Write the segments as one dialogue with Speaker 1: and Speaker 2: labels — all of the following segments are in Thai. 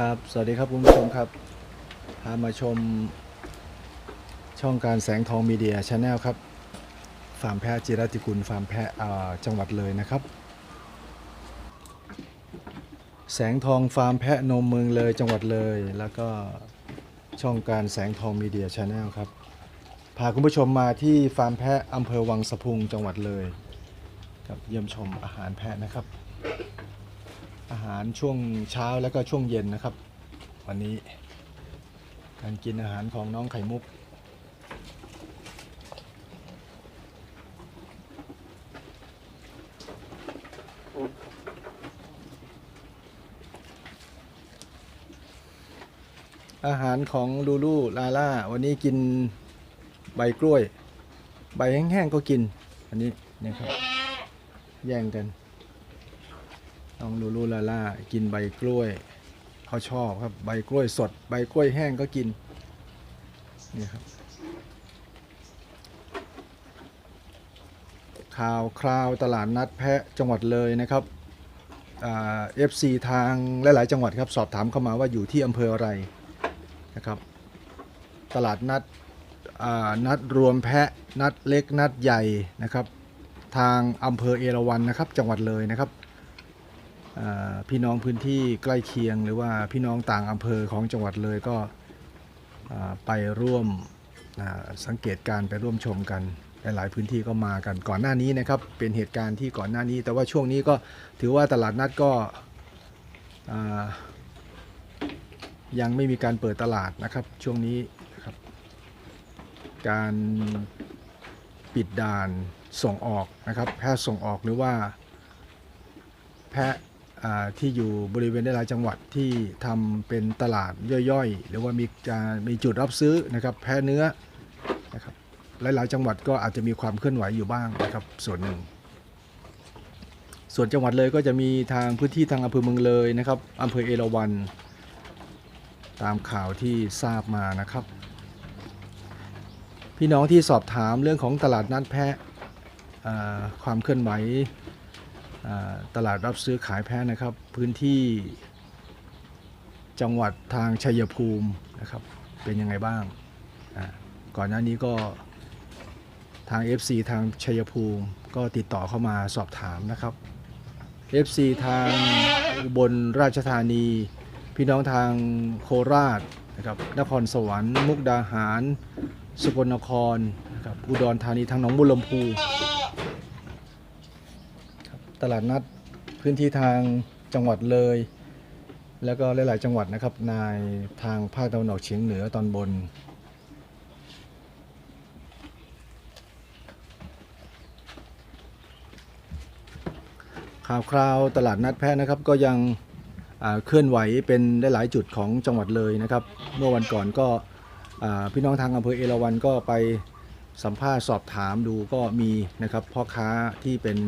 Speaker 1: ครับ สวัสดีครับคุณผู้ชมครับ พามาชมช่องการแสงทองมีเดียชาแนลครับ ฟาร์มแพะจิรติกุล ฟาร์มแพะจังหวัดเลยนะครับ แสงทองฟาร์มแพะนมเมืองเลยจังหวัดเลย แล้วก็ช่องการแสงทองมีเดียชาแนลครับ พาคุณผู้ชมมาที่ฟาร์มแพะอำเภอวังสะพุงจังหวัดเลยครับเยี่ยมชมอาหารแพะนะครับารช่วงเช้าแล้วก็ช่วงเย็นนะครับ วันนี้การกินอาหารของน้องไข่มุก อาหารของลูลูลาล่าวันนี้กินใบกล้วย ใบแห้งๆก็กิน อันนี้เนี่ยครับ แย่งกัน น้องลูลูลาล่ากินใบกล้วยเขาชอบครับใบกล้วยสด ใบกล้วยแห้งก็กินนี่ครับข่าวคราวตลาดนัดแพะจังหวัดเลยนะครับเอฟซีทางหลาย ๆ จังหวัดครับสอบถามเข้ามาว่าอยู่ที่อำเภออะไรนะครับ ตลาดนัดนัดรวมแพะนัดเล็กนัดใหญ่นะครับ ทางอำเภอเอราวัณนะครับ จังหวัดเลยนะครับ พี่น้องพื้นที่ใกล้เคียง หรือว่าพี่น้องต่างอำเภอของจังหวัดเลยก็ไปร่วมสังเกตการไปร่วมชมกันหลายพื้นที่ก็มากันก่อนหน้านี้นะครับ เป็นเหตุการณ์ที่ก่อนหน้านี้ แต่ว่าช่วงนี้ก็ถือว่าตลาดนัดก็ยังไม่มีการเปิดตลาดนะครับช่วงนี้นะครับ การปิดด่านส่งออกนะครับ แพทย์ส่งออกหรือว่าแพะ ที่อยู่บริเวณหลายจังหวัดที่ทำเป็นตลาดย่อยๆ หรือว่ามีการมีจุดรับซื้อนะครับแพะเนื้อนะครับหลายๆจังหวัดก็อาจจะมีความเคลื่อนไหวอยู่บ้างนะครับส่วนหนึ่ง ส่วนจังหวัดเลยก็จะมีทางพื้นที่ทางอำเภอเมืองเลยนะครับอำเภอเอราวัณตามข่าวที่ทราบมานะครับ พี่น้องที่สอบถามเรื่องของตลาดนัดแพะความเคลื่อนไหว ตลาดรับซื้อขายแพะนะครับ พื้นที่จังหวัดทางชัยภูมินะครับ เป็นยังไงบ้าง ก่อนหน้านี้ก็ทาง FC ทางชัยภูมิก็ติดต่อเข้ามาสอบถามนะครับ FC ทางอุบลราชธานี พี่น้องทางโคราชนะครับนครสวรรค์ มุกดาหาร สกลนครนะครับอุดรธานีทางหนองบุรลำพู ตลาดนัดพื้นที่ทางจังหวัดเลย แล้วก็หลาย ๆ จังหวัดนะครับในทางภาคตะวันออกเฉียงเหนือตอนบน ข่าวคราวตลาดนัดแพะนะครับก็ยังเคลื่อนไหวเป็นได้หลายจุดของจังหวัดเลยนะครับ เมื่อวันก่อนก็พี่น้องทางอำเภอเอราวัณก็ไปสัมภาษณ์สอบถามดูก็มีนะครับพ่อค้าที่เป็น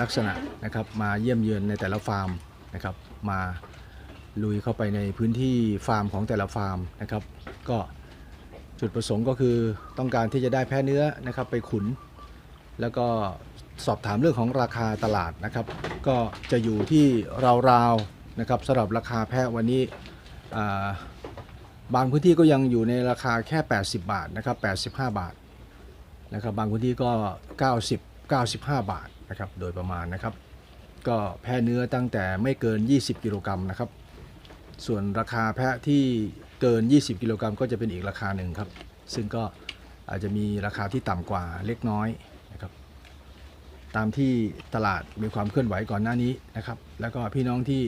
Speaker 1: ลักษณะนะครับมาเยี่ยมเยือนในแต่ละฟาร์มนะครับมาลุยเข้าไปในพื้นที่ฟาร์มของแต่ละฟาร์มนะครับก็จุดประสงค์ก็คือต้องการที่จะได้แพะเนื้อนะครับไปขุน แล้วก็สอบถามเรื่องของราคาตลาดนะครับ ก็จะอยู่ที่ราวๆนะครับสำหรับราคาแพะวันนี้บางพื้นที่ก็ยังอยู่ในราคาแค่ 80 บาทนะครับ85 บาทนะครับบางพื้นที่ก็ 90 95 บาท นะครับ โดยประมาณนะครับ ก็แพะเนื้อตั้งแต่ไม่เกิน 20 กิโลกรัมนะครับ ส่วนราคาแพะที่เกิน 20 กิโลกรัมก็จะเป็นอีกราคาหนึ่งครับ ซึ่งก็อาจจะมีราคาที่ต่ำกว่าเล็กน้อยนะครับ ตามที่ตลาดมีความเคลื่อนไหวก่อนหน้านี้นะครับ แล้วก็พี่น้องที่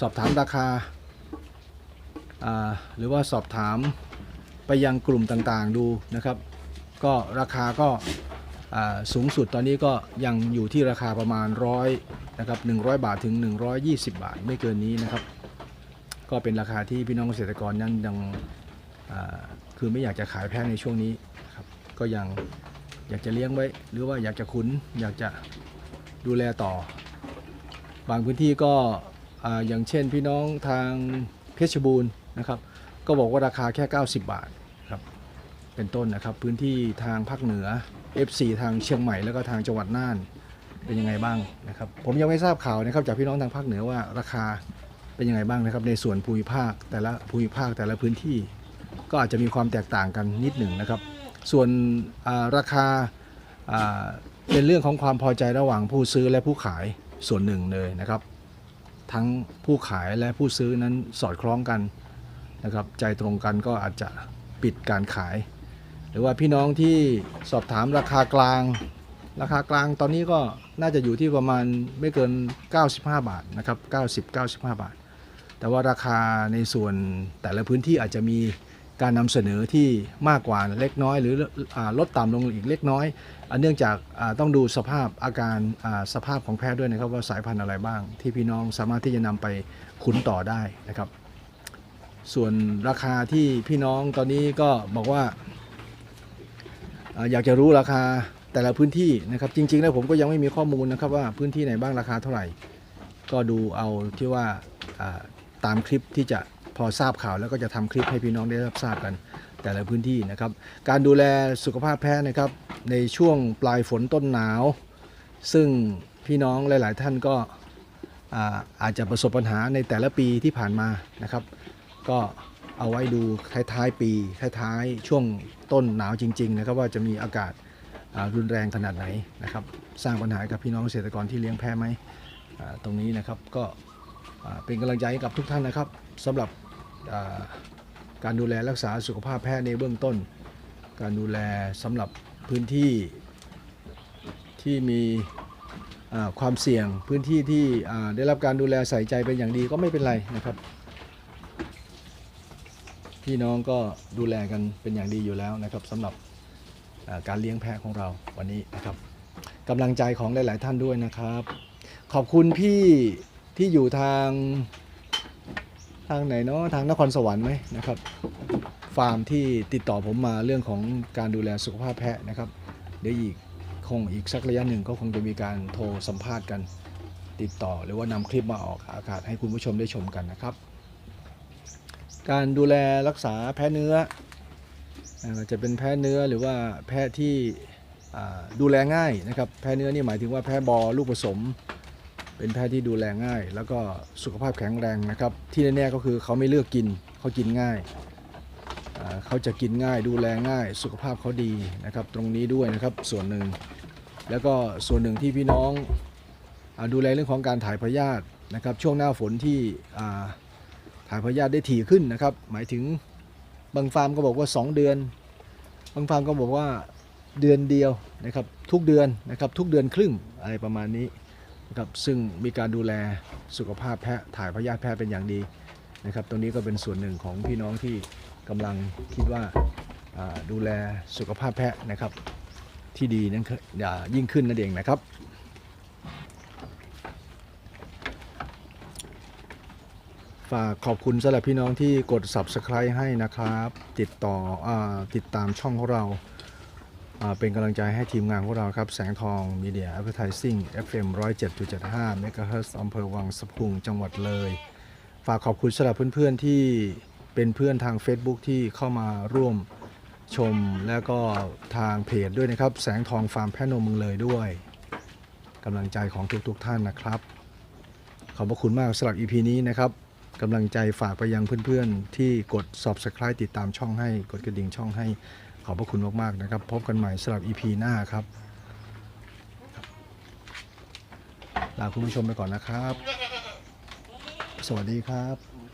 Speaker 1: สอบถามราคาหรือว่าสอบถามไปยังกลุ่มต่างๆดูนะครับ ก็ราคาก็ สูงสุดตอนนี้ก็ยังอยู่ที่ราคาประมาณร้อยนะครับ100บาทถึง 120 บาทไม่เกินนี้นะครับ ก็เป็นราคาที่พี่น้องเกษตรกรยังยังคือไม่อยากจะขายแพงในช่วงนี้ครับก็ยังอยากจะเลี้ยงไว้ หรือว่าอยากจะคุ้นอยากจะดูแลต่อ บางพื้นที่ก็ออย่างเช่นพี่น้องทางเพชรบูรณ์นะครับ ก็บอกว่าราคาแค่ 90 บาท เป็นต้นนะครับ พื้นที่ทางภาคเหนือ F4 ทางเชียงใหม่แล้วก็ทางจังหวัดน่านเป็นยังไงบ้างนะครับ ผมยังไม่ทราบข่าวนะครับจากพี่น้องทางภาคเหนือว่าราคาเป็นยังไงบ้างนะครับ ในส่วนภูมิภาคแต่ละภูมิภาคแต่ละพื้นที่ ก็อาจจะมีความแตกต่างกันนิดหนึ่งนะครับ ส่วนาราคาาเป็นเรื่องของความพอใจระหว่างผู้ซื้อและผู้ขายส่วนหนึ่งเลยนะครับ ทั้งผู้ขายและผู้ซื้อนั้นสอดคล้องกันนะครับ ใจตรงกันก็อาจจะปิดการขาย หรือว่าพี่น้องที่สอบถามราคากลาง ราคากลางตอนนี้ก็น่าจะอยู่ที่ประมาณไม่เกิน 95 บาทนะครับ 90 95 บาท แต่ว่าราคาในส่วนแต่ละพื้นที่อาจจะมีการนำเสนอที่มากกว่าเล็กน้อย หรืออลดต่ำลงอีกเล็กน้อยอเนื่องจากต้องดูสภาพอาการสภาพของแพะด้วยนะครับ ว่าสายพันธุ์อะไรบ้าง ที่พี่น้องสามารถที่จะนำไปขุนต่อได้นะครับ ส่วนราคาที่พี่น้องตอนนี้ก็บอกว่า อยากจะรู้ราคาแต่ละพื้นที่นะครับ จริงๆแล้วผมก็ยังไม่มีข้อมูลนะครับว่าพื้นที่ไหนบ้างราคาเท่าไหร่ ก็ดูเอาที่ว่าตามคลิปที่จะพอทราบข่าวแล้วก็จะทำคลิปให้พี่น้องได้รับทราบกันแต่ละพื้นที่นะครับ การดูแลสุขภาพแพะนะครับ ในช่วงปลายฝนต้นหนาว ซึ่งพี่น้องหลาย ๆ ท่านก็อาอาจจะประสบปัญหาในแต่ละปีที่ผ่านมานะครับ ก็ เอาไว้ดูท้ายๆปีท้ายๆช่วงต้นหนาวจริง ๆ นะครับ ว่าจะมีอากาศรุนแรงขนาดไหนนะครับ สร้างปัญหากับพี่น้องเกษตรกรที่เลี้ยงแพะไหมตรงนี้นะครับก็เป็นกำลังใจกับทุกท่านนะครับสำหรับการดูแลรักษาสุขภาพแพะในเบื้องต้น การดูแลสำหรับพื้นที่ที่มีความเสี่ยงพื้นที่ที่ได้รับการดูแลใส่ใจเป็นอย่างดีก็ไม่เป็นไรนะครับ พี่น้องก็ดูแลกันเป็นอย่างดีอยู่แล้วนะครับสำหรับการเลี้ยงแพะของเราวันนี้นะครับกำลังใจของหลาย ๆ ท่านด้วยนะครับ ขอบคุณพี่ที่อยู่ทางทางไหนเนาะทางนครสวรรค์ไหมนะครับ ฟาร์มที่ติดต่อผมมาเรื่องของการดูแลสุขภาพแพะนะครับ เดี๋ยวอีกคงอีกสักระยะหนึ่งก็คงจะมีการโทรสัมภาษณ์กันติดต่อ หรือว่านำคลิปมาออกอากาศให้คุณผู้ชมได้ชมกันนะครับ การดูแลรักษาแพ้เนื้ออจะเป็นแพ้เนื้อหรือว่าแพะที่ดูแลง่ายนะครับแพ้เนื้อนี่หมายถึงว่าแพ้บอลูกผสม เป็นแพะที่ดูแลง่าย แล้วก็สุขภาพแข็งแรงนะครับ ที่แน่ๆก็คือเขาไม่เลือกกินเขากินง่ายเขาจะกินง่ายดูแลง่าย สุขภาพเขาดีนะครับ ตรงนี้ด้วยนะครับส่วนหนึ่ง แล้วก็ส่วนหนึ่งที่พี่น้องอดูแลเรื่องของการถ่ายพยาธินะครับ ช่วงหน้าฝนที่ ถ่ายพยาธิได้ถี่ขึ้นนะครับ หมายถึงบางฟาร์มก็บอกว่า 2 เดือน บางฟาร์มก็บอกว่าเดือนเดียวนะครับทุกเดือนนะครับทุกเดือนครึ่งอะไรประมาณนี้นะครับซึ่งมีการดูแลสุขภาพแพะถ่ายพยาธิแพะเป็นอย่างดีนะครับตรงนี้ก็เป็นส่วนหนึ่งของพี่น้องที่กำลังคิดว่าดูแลสุขภาพแพะนะครับที่ดีนั้นคืออย่ายิ่งขึ้นนั่นเองนะครับ ฝากขอบคุณสำหรับพี่น้องที่กด subscribe ให้นะครับ ติดต่ออติดตามช่องของเรา เป็นกำลังใจให้ทีมงานของเราครับ แสงทองมีเดีย Advertising FM 107.75 MHz อำเภอวังสะพุงจังหวัดเลย ฝากขอบคุณสำหรับเพื่อนๆที่เป็นเพื่อนทาง Facebook ที่เข้ามาร่วมชมแล้วก็ทางเพจด้วยนะครับ แสงทองฟาร์มแพนมเมืองเลยด้วยกำลังใจของทุกๆท่านนะครับ ขอบพระคุณมากสำหรับ EP นี้นะครับ กำลังใจฝากไปยังเพื่อนๆ ที่กด subscribe ติดตามช่องให้ กดกระดิ่งช่องให้ ขอบพระคุณมากๆนะครับ พบกันใหม่สำหรับ EP หน้าครับ ลาคุณผู้ชมไปก่อนนะครับ สวัสดีครับ